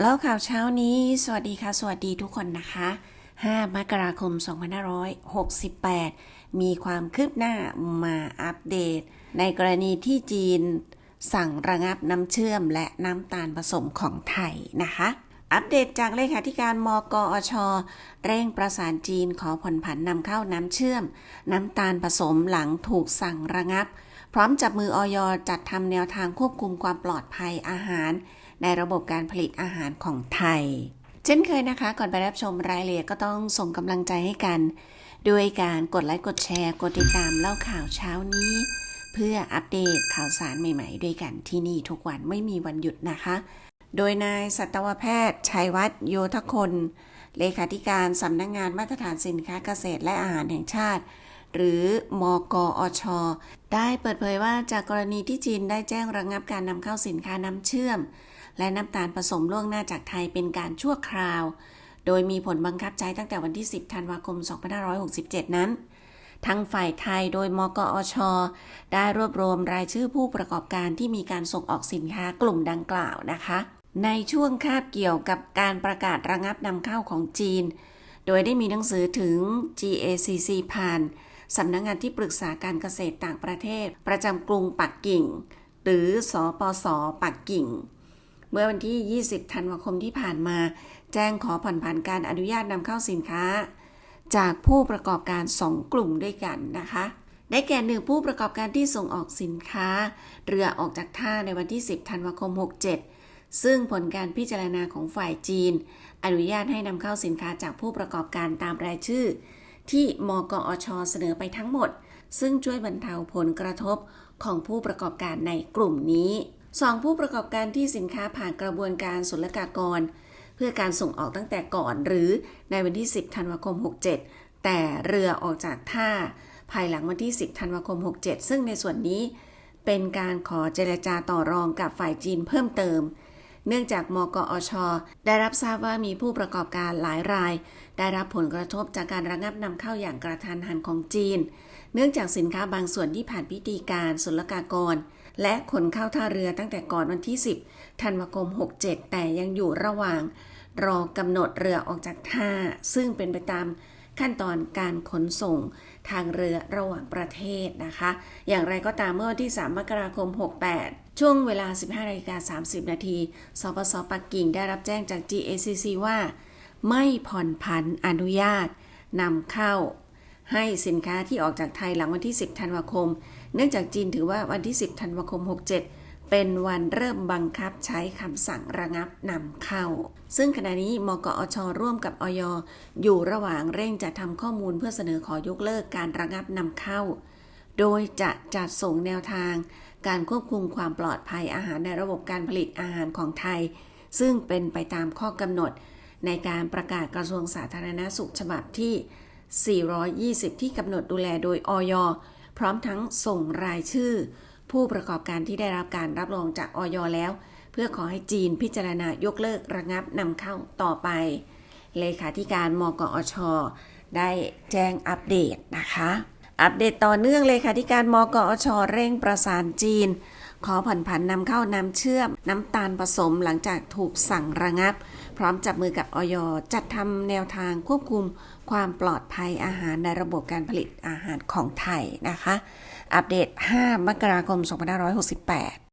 แล้วข่าวเช้านี้ สวัสดีค่ะ สวัสดีทุกคนนะคะ 5 มกราคม 2568 มีความคืบหน้ามาอัปเดต ในกรณีที่จีนสั่งระงับน้ำเชื่อมและน้ำตาลผสมของไทยนะคะ อัปเดตจากเลขาธิการมกอช เร่งประสานจีนขอผ่อนผันนำเข้าน้ำเชื่อม น้ำตาลผสมหลังถูกสั่งระงับ พร้อมจับมือออยจัดทำแนวทางควบคุมความปลอดภัยอาหาร ในระบบการผลิตอาหารของไทย เช่นเคยนะคะ ก่อนไปรับชมรายละเอียดก็ต้องส่งกำลังใจให้กัน ด้วยการกดไลค์กดแชร์ กดติดตามเล่าข่าวเช้านี้ เพื่ออัปเดตข่าวสารใหม่ๆ ด้วยกันที่นี่ทุกวันไม่มีวันหยุดนะคะ โดยนายสัตวแพทย์ชัยวัฒน์โยธคนเลขาธิการสำนักงงานมาตรฐานสินค้าเกษตรและอาหารแห่งชาติ หรือมกอช ได้เปิดเผยว่าจากกรณีที่จีนได้แจ้งระงงับการนำเข้าสินค้าน้ำเชื่อม และน้ำตาลผสมล่วงหน้าจากไทยเป็นการชั่วคราว โดยมีผลบังคับใช้ตั้งแต่วันที่ 10 ธันวาคม 2567 นั้นทางฝ่ายไทยโดยมกอช ได้รวบรวมรายชื่อผู้ประกอบการที่มีการส่งออกสินค้ากลุ่มดังกล่าวนะคะ ในช่วงคาบเกี่ยวกับการประกาศระงับนำเข้าของจีน โดยได้มีหนังสือถึง GACC ผ่านสำนักงงานที่ปรึกษาการเกษตรต่างประเทศ ประจำกรุงปักกิ่ง หรือสอปสปักกิ่ง เมื่อวันที่ 20 ธันวาคมที่ผ่านมา แจ้งขอผ่อนผันการอนุญาตนำเข้าสินค้า จากผู้ประกอบการ 2 กลุ่มด้วยกันนะคะ ได้แก่หนึ่งผู้ประกอบการที่ส่งออกสินค้า เรือออกจากท่าในวันที่ 10 ธันวาคม 67 ซึ่งผลการพิจารณาของฝ่ายจีน อนุญาตให้นำเข้าสินค้าจากผู้ประกอบการตามรายชื่อ ที่มกอชเสนอไปทั้งหมด ซึ่งช่วยบรรเทาผลกระทบของผู้ประกอบการในกลุ่มนี้ 2. ผู้ประกอบการที่สินค้าผ่านกระบวนการศุลกากร เพื่อการส่งออกตั้งแต่ก่อน หรือในวันที่ 10 ธันวาคม 67 แต่เรือออกจากท่า ภายหลังวันที่ 10 ธันวาคม 67 ซึ่งในส่วนนี้ เป็นการขอเจรจาต่อรองกับฝ่ายจีนเพิ่มเติม เนื่องจากมกอช ได้รับทราบว่ามีผู้ประกอบการหลายราย ได้รับผลกระทบจากการระงับนำเข้าอย่างกระทันหันของจีน เนื่องจากสินค้าบางส่วนที่ผ่านพิธีการศุลกากร และขนเข้าท่าเรือตั้งแต่ก่อนวันที่ 10 ธันวาคม 67 แต่ยังอยู่ระหว่าง รอกำหนดเรือออกจากท่า ซึ่งเป็นไปตามขั้นตอนการขนส่งทางเรือระหว่างประเทศนะคะ อย่างไรก็ตามเมื่อวันที่ 3 มกราคม 68 ช่วงเวลา 15นาฬิกา30 นาทีสปสปักกิ่งได้รับแจ้งจาก GACC ว่า ไม่ผ่อนผันอนุญาตนำเข้า ให้สินค้าที่ออกจากไทยหลังวันที่ 10 ธันวาคม เนื่องจากจีนถือว่าวันที่ 10 ธันวาคม 67 เป็นวันเริ่มบังคับใช้คำสั่งระงับนำเข้า ซึ่งขณะนี้มกอช ร่วมกับอย อยู่ระหว่างเร่งจัดทำข้อมูลเพื่อเสนอขอยกเลิกการระงับนำเข้า โดยจะจัดส่งแนวทาง การควบคุมความปลอดภัยอาหารในระบบการผลิตอาหารของไทย ซึ่งเป็นไปตามข้อกำหนด ในการประกาศกระทรวงสาธารณสุขฉบับที่ 420 ที่กำหนดดูแลโดยอย พร้อมทั้งส่งรายชื่อ ผู้ประกอบการที่ได้รับการรับรองจากอยแล้ว เพื่อขอให้จีนพิจารณายกเลิกระงับนำเข้าต่อไป เลขาธิการมกอช ได้แจ้งอัปเดตนะคะ อัปเดตต่อเนื่องเลขาธิการมกอช เร่งประสานจีน ขอผ่อนผันนำเข้าน้ำเชื่อม น้ำตาลผสมหลังจากถูกสั่งระงับ พร้อมจับมือกับออยจัดทำแนวทางควบคุมความปลอดภัยอาหารในระบบการผลิตอาหารของไทยนะคะ อัปเดต 5 มกราคม 2568